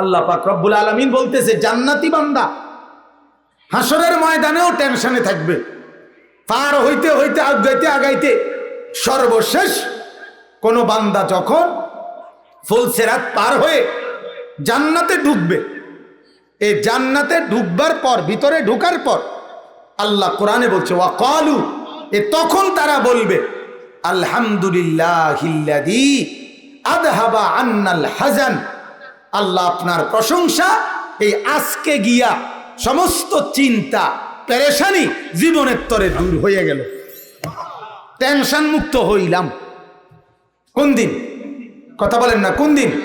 আল্লাহ পাক রব্বুল আলমিন বলতেছে, জান্নাতি বান্দা হাসরের ময়দানেও টেনশনে থাকবে। পার হইতে হইতে, আগাইতে আগাইতে সর্বশেষ কোন বান্দা যখন ফুলসেরাত পার হয়ে জান্নাতে ঢুকবে, এই জান্নাতে ঢুকবার পর, ভিতরে ঢুকার পর আল্লাহ কোরআনে বলছে, ওয়া কলু এ তখন তারা বলবে আলহামদুলিল্লাহ আদহাবা আন্নাল হাজান আল্লাহ আপনার প্রশংসা, এই আজকে গিয়া সমস্ত চিন্তা, পেরেশানি জীবনের তরে দূর হয়ে গেল। টেনশন মুক্ত হইলাম। কোন দিন? কথা বলেন না, কোন দিন?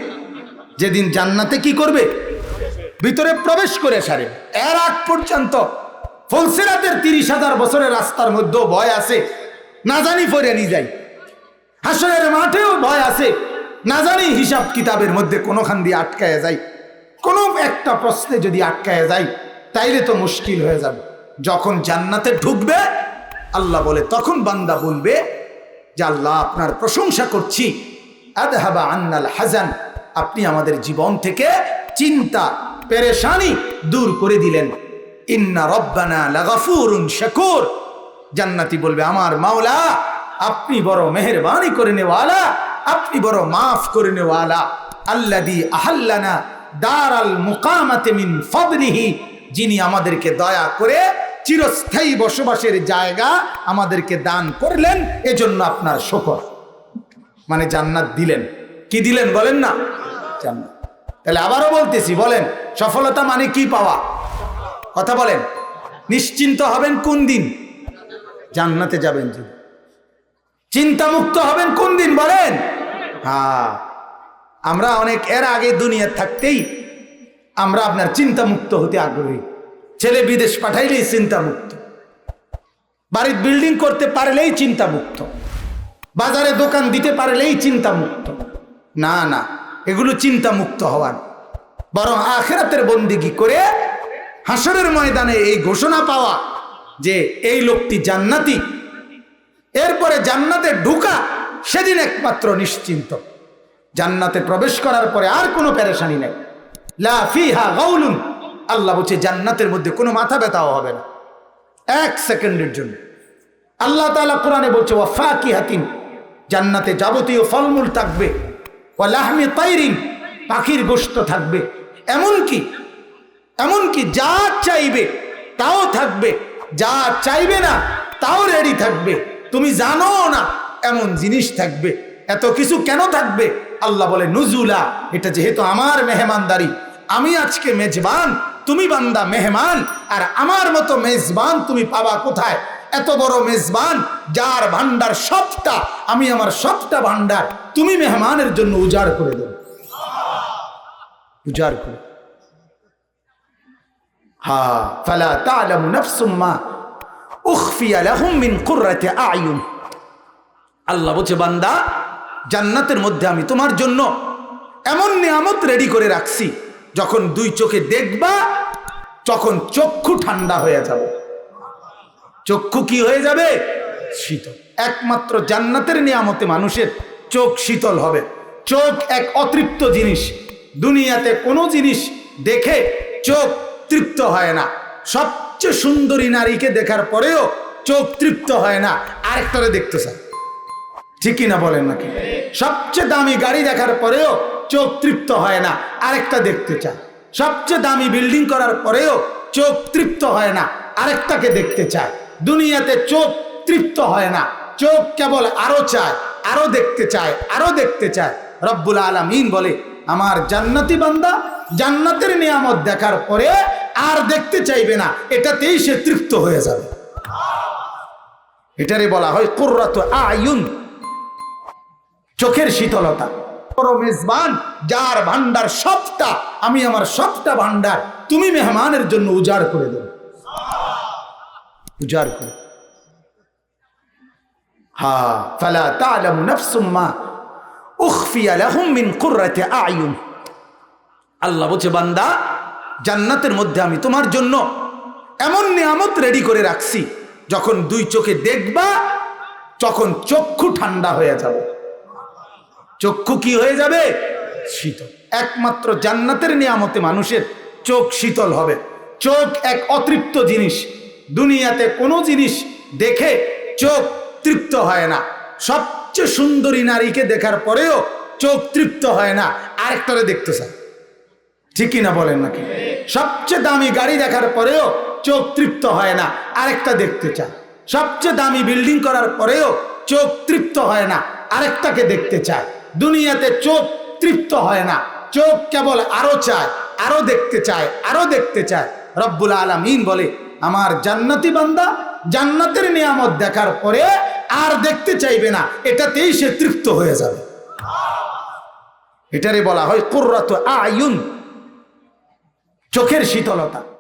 যেদিন জান্নাতে কি করবে? ভিতরে প্রবেশ করে সারে। এর আগ পর্যন্ত ফলসেরাতের তিরিশ হাজার বছরের রাস্তার মধ্যেও ভয় আছে। না জানি পরে নি যাই। হাসনের মাঠেও ভয় আছে। না জানি হিসাব কিতাবের মধ্যে কোনোখান দিয়ে আটকায় যায়। কোনো একটা প্রশ্নে যদি আটকায় যায়, তাইলে তো মুশকিল হয়ে যাবে। যখন জান্নাতে ঢুকবে, আল্লাহ বলে, তখন বান্দা বলবে যে, আল্লাহ, আপনার প্রশংসা করছি। আদহাবা আন্নাল হাজান আপনি আমাদের জীবন থেকে চিন্তা, পেরেশানি দূর করে দিলেন। ইন্না রব্বানা লাগাফুরুন শাকুর। জান্নাতি বলবে, আমার মাওলা, আপনি বড় মেহরবানি করে নেওয়ালা। আপনি বড় মাফ করে নেওয়ালা আল্লাদি আহাল্লানা মিন ফদলিহি। যিনি আমাদেরকে দয়া করে চিরস্থায়ী বসবাসের জায়গা আমাদেরকে দান করলেন, এজন্য আপনার শকর। মানে জান্নাত দিলেন। কি দিলেন বলেন না? জান্নাত। তাহলে আবারও বলতেছি, বলেন, সফলতা মানে কি পাওয়া? কথা বলেন। নিশ্চিন্ত হবেন কোন দিন? জান্নাতে যাবেন যদি। চিন্তামুক্ত হবেন কোন দিন বলেন? হ্যাঁ। আমরা অনেক এর আগে দুনিয়ার থাকতেই আমরা আপনার চিন্তামুক্ত হতে আগ্রহী। ছেলে বিদেশ পাঠাইলেই চিন্তামুক্ত। বাড়ির বিল্ডিং করতে পারলেই চিন্তামুক্ত। বাজারে দোকান দিতে পারলেই চিন্তামুক্ত। না না, এগুলো চিন্তামুক্ত হওয়ার। বরং আখেরাতের বন্দিগি করে হাসরের ময়দানে এই ঘোষণা পাওয়া যে এই লোকটি জান্নাতি এরপরে জান্নাতে ঢুকা সেদিন একমাত্র নিশ্চিন্ত। জান্নাতে প্রবেশ করার পরে আর কোনো পেরেশানি নেই। লা ফিহা গাউলুন। আল্লাহ বলছে, জান্নাতের মধ্যে কোনো মাথা ব্যথাও হবে না। এক সেকেন্ডের জন্য। আল্লাহ তাআলা কোরআনে বলছে, ওয়া ফাকিহাতিন। জান্নাতে যাবতীয় ফলমূল থাকবে। ওয়া লাহমি তাইরিন। পাখির গোশত থাকবে। এমনকি এমনকি যা চাইবে তাও থাকবে। যা চাইবে না তাও রেডি থাকবে। তুমি জানো না, এমন জিনিস থাকবে। এত কিছু কেন থাকবে? আল্লাহ বলে, নুজুলা, এটা যেহেতু আমার মেহমানদারি, আমি আজকে মেজবান, তুমি বান্দা মেহমান, আর আমার মতো মেজবান তুমি পাবা কোথায়? এত বড় মেজবান, যার ভান্ডার সবটা, আমি আমার সবটা ভান্ডার তুমি মেহমানের জন্য উজাড় করে দেব। উজাড় করে। হা, ফালা তা'লামু নাফসুম আল্লাহ বলছে, বান্দা, জান্নাতের মধ্যে আমি তোমার জন্য এমন নিয়ামত রেডি করে রাখছি, যখন দুই চোখে দেখবা, তখন চক্ষু ঠান্ডা হয়ে যাবে। চক্ষু কি হয়ে যাবে? শীতল। একমাত্র জান্নাতের নিয়ামতে মানুষের চোখ শীতল হবে। চোখ এক অতৃপ্ত জিনিস। দুনিয়াতে কোনো জিনিস দেখে চোখ তৃপ্ত হয় না। সবচেয়ে সুন্দরী নারীকে দেখার পরেও চোখ তৃপ্ত হয় না। আরেকটারে দেখতে চায় ঠিকই না বলেন নাকি? সবচেয়ে দামি গাড়ি দেখার পরেও চোখ তৃপ্ত হয় না। আরেকটা দেখতে চায় সবচেয়ে দামি বিল্ডিং করার পরেও চোখ তৃপ্ত হয় না। আরেকটাকে দেখতে চায় দুনিয়াতে চোখ তৃপ্ত হয় না। চোখ কেবল আরও চায়, আরও দেখতে চায়, আরও দেখতে চায়। রব্বুল আলমিন বলে, আমার জান্নাতি বান্দা জান্নাতের নিয়ামত দেখার পরে আর দেখতে চাইবে না, এটাতেই সে তৃপ্ত হয়ে যাবে। এটারে বলা হয় কুর্রাত আয়ুন, চোখের শীতলতা। যার ভান্ডার সবটা, আমি আমার সবটা ভান্ডার তুমি মেহমানের জন্য উজাড় করে দেবে। উজাড় করে। হা, ফালা তা'লামু নাফসুম মা উখফিয়া লাহুম মিন কুররাতি আল্লাহ বলছে, বান্দা জান্নাতের মধ্যে আমি তোমার জন্য এমন নিয়ামত রেডি করে রাখছি, যখন দুই চোখে দেখবা তখন চক্ষু ঠান্ডা হয়ে যাবে। চক্ষু কি হয়ে যাবে? শীতল। একমাত্র জান্নাতের নিয়ামতে মানুষের চোখ শীতল হবে। চোখ এক অতৃপ্ত জিনিস। দুনিয়াতে কোনো জিনিস দেখে চোখ তৃপ্ত হয় না। সবচেয়ে সুন্দরী নারীকে দেখার পরেও চোখ তৃপ্ত হয় না। আরেকটারে দেখতে চায় ঠিকই না বলেন নাকি? সবচেয়ে দামি গাড়ি দেখার পরেও চোখ তৃপ্ত হয় না। আরেকটা দেখতে চায় সবচেয়ে দামি বিল্ডিং করার পরেও চোখ তৃপ্ত হয় না। আরেকটাকে দেখতে চায়। দুনিয়াতে চোখ তৃপ্ত হয় না। চোখ কেবল আরও চায়, আরও দেখতে চায়, আরও দেখতে চায়। রব্বুল আলমিন বলে, আমার জান্নাতি বান্দা জান্নাতের নিয়ামত দেখার পরে আর দেখতে চাইবে না। এটাতেই সে তৃপ্ত হয়ে যাবে। এটারে বলা হয় কুর্রাত আয়ুন। চোখের শীতলতা।